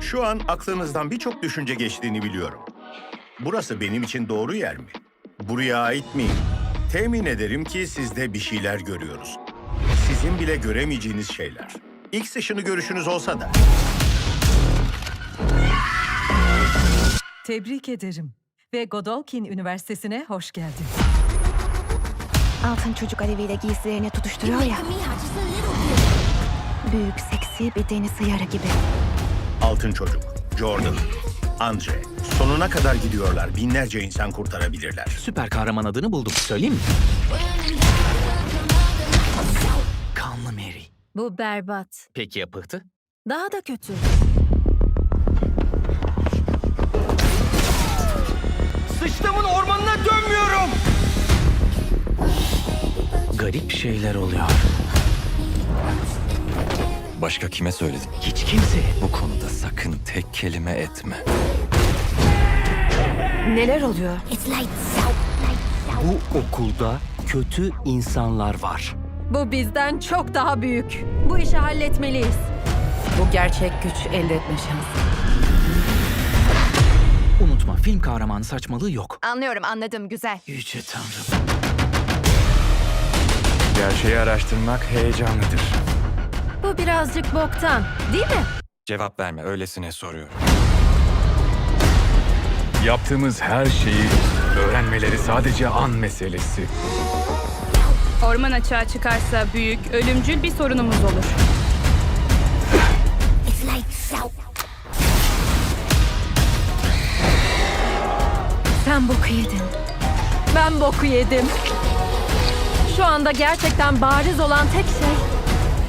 Şu an aklınızdan birçok düşünce geçtiğini biliyorum. Burası benim için doğru yer mi? Buraya ait miyim? Temin ederim ki sizde bir şeyler görüyoruz. Sizin bile göremeyeceğiniz şeyler. İlk dışını görüşünüz olsa da. Tebrik ederim. Ve Godolkin Üniversitesi'ne hoş geldin. Altın çocuk aleviyle giysilerini tutuşturuyor ya. Büyük, seksi bir deniz hıyarı gibi. Altın Çocuk, Jordan, Andre. Sonuna kadar gidiyorlar. Binlerce insan kurtarabilirler. Süper kahraman adını buldum. Söyleyeyim mi? Kanlı Mary. Bu berbat. Peki ya pıhtı? Daha da kötü. Sıçtımın ormanına dönmüyorum. Garip şeyler oluyor. Başka kime söyledin? Hiç kimse. Bu konuda sakın tek kelime etme. Neler oluyor? Bu okulda kötü insanlar var. Bu bizden çok daha büyük. Bu işi halletmeliyiz. Bu gerçek güç elde etme şansı. Unutma film kahramanı saçmalığı yok. Anlıyorum, anladım. Güzel. Yüce Tanrım. Gerçeği araştırmak heyecanlıdır. Bu birazcık boktan, değil mi? Cevap verme, öylesine soruyorum. Yaptığımız her şeyi öğrenmeleri sadece an meselesi. Orman açığa çıkarsa büyük, ölümcül bir sorunumuz olur. Sen boku yedin. Ben boku yedim. Şu anda gerçekten bariz olan tek şey